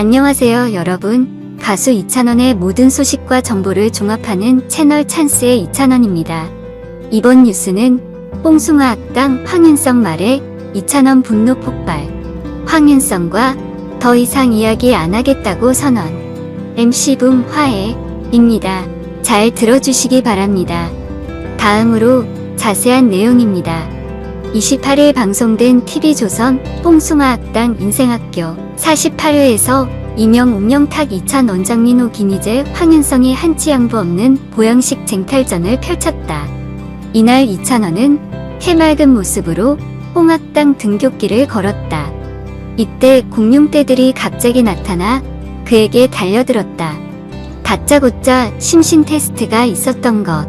안녕하세요, 여러분. 가수 이찬원의 모든 소식과 정보를 종합하는 채널 찬스의 이찬원입니다. 이번 뉴스는 뽕숭아 악당 황윤성 말에 이찬원 분노 폭발. 황윤성과 더 이상 이야기 안 하겠다고 선언. MC붐 화해입니다. 잘 들어주시기 바랍니다. 다음으로 자세한 내용입니다. 28일 방송된 TV조선 뽕숭아 악당 인생학교 48회에서 이명 운명탁 이찬 원장민호 김희재 황윤성이 한치 양보 없는 보양식 쟁탈전을 펼쳤다. 이날 이찬원은 해맑은 모습으로 홍악당 등굣길을 걸었다. 이때 공룡떼들이 갑자기 나타나 그에게 달려들었다. 다짜고짜 심신 테스트가 있었던 것.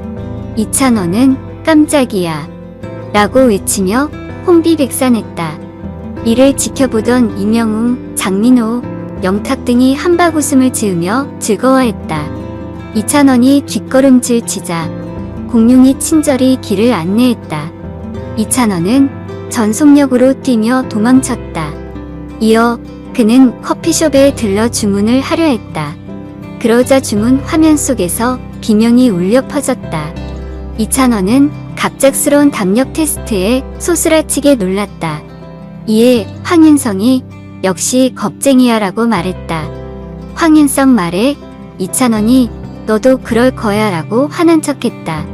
이찬원은 깜짝이야. 라고 외치며 혼비백산했다. 이를 지켜보던 이명웅, 장민호, 영탁 등이 한박 웃음을 지으며 즐거워했다. 이찬원이 뒷걸음질 치자 공룡이 친절히 길을 안내했다. 이찬원은 전속력으로 뛰며 도망쳤다. 이어 그는 커피숍에 들러 주문을 하려 했다. 그러자 주문 화면 속에서 비명이 울려 퍼졌다. 이찬원은 갑작스러운 담력 테스트에 소스라치게 놀랐다. 이에 황윤성이 역시 겁쟁이야라고 말했다. 황윤성 말에 이찬원이 너도 그럴 거야 라고 화난 척했다.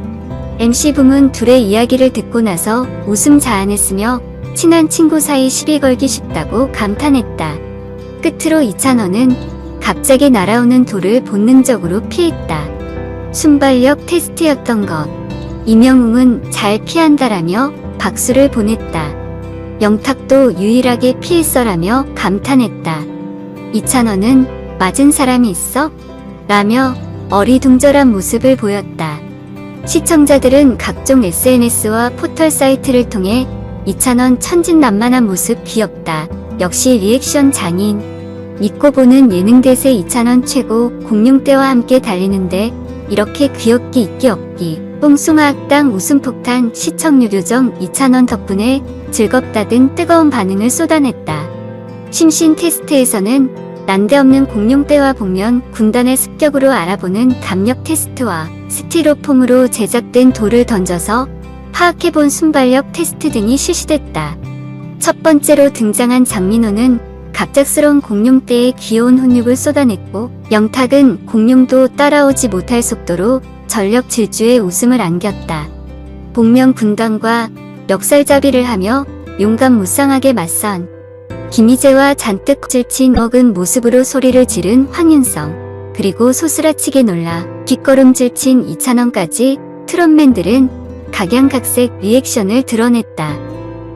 MC붐은 둘의 이야기를 듣고 나서 웃음 자아냈으며 친한 친구 사이 시비 걸기 쉽다고 감탄했다. 끝으로 이찬원은 갑자기 날아오는 돌을 본능적으로 피했다. 순발력 테스트였던 것. 이명웅은 잘 피한다라며 박수를 보냈다. 영탁도 유일하게 피했어라며 감탄했다. 이찬원은 맞은 사람이 있어? 라며 어리둥절한 모습을 보였다. 시청자들은 각종 SNS와 포털 사이트를 통해 이찬원 천진난만한 모습 귀엽다. 역시 리액션 장인. 믿고 보는 예능 대세 이찬원 최고 공룡대와 함께 달리는데 이렇게 귀엽기 있기 없기. 뽕숭아 악당 웃음폭탄 시청률 요정 이찬원 덕분에 즐겁다 등 뜨거운 반응을 쏟아냈다. 심신 테스트에서는 난데없는 공룡대와 복면 군단의 습격으로 알아보는 담력 테스트와 스티로폼으로 제작된 돌을 던져서 파악해본 순발력 테스트 등이 실시됐다. 첫 번째로 등장한 장민호는 갑작스러운 공룡대에 귀여운 훈육을 쏟아냈고 영탁은 공룡도 따라오지 못할 속도로 전력 질주에 웃음을 안겼다. 복면 군단과 멱살잡이를 하며 용감 무쌍하게 맞선 김희재와 잔뜩 질친 먹은 모습으로 소리를 지른 황윤성 그리고 소스라치게 놀라 뒷걸음질 친 이찬원까지 트롯맨들은 각양각색 리액션을 드러냈다.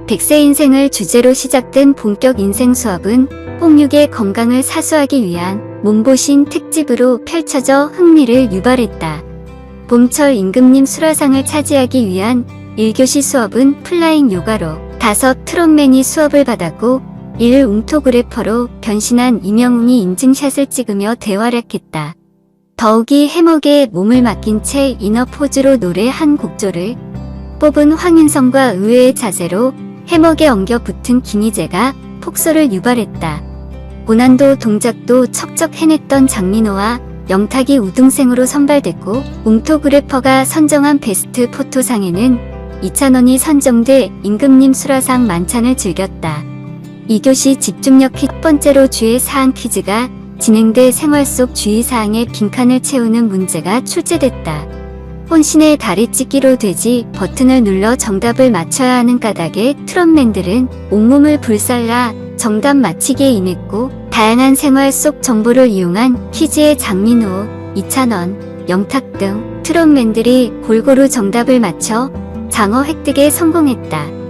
백세 인생을 주제로 시작된 본격 인생 수업은 홍육의 건강을 사수하기 위한 몸보신 특집으로 펼쳐져 흥미를 유발했다. 봄철 임금님 수라상을 차지하기 위한 1교시 수업은 플라잉 요가로 다섯 트롯맨이 수업을 받았고 일 웅토그래퍼로 변신한 이명웅이 인증샷을 찍으며 대활약했다. 더욱이 해먹에 몸을 맡긴 채 이너 포즈로 노래 한 곡조를 뽑은 황윤성과 의외의 자세로 해먹에 엉겨 붙은 김희재가 폭소를 유발했다. 고난도 동작도 척척 해냈던 장민호와 영탁이 우등생으로 선발됐고 웅토그래퍼가 선정한 베스트 포토상에는 이찬원이 선정돼 임금님 수라상 만찬을 즐겼다. 2교시 집중력 퀴 번째로 주의 사항 퀴즈가 진행돼 생활 속 주의사항에 빈칸을 채우는 문제가 출제됐다. 혼신의 다리 찢기로 되지 버튼을 눌러 정답을 맞춰야 하는 까닭에 트롯맨들은 온몸을 불살라 정답 맞히기에 임했고 다양한 생활 속 정보를 이용한 퀴즈의 장민호, 이찬원, 영탁 등 트롯맨들이 골고루 정답을 맞춰 장어 획득에 성공했다.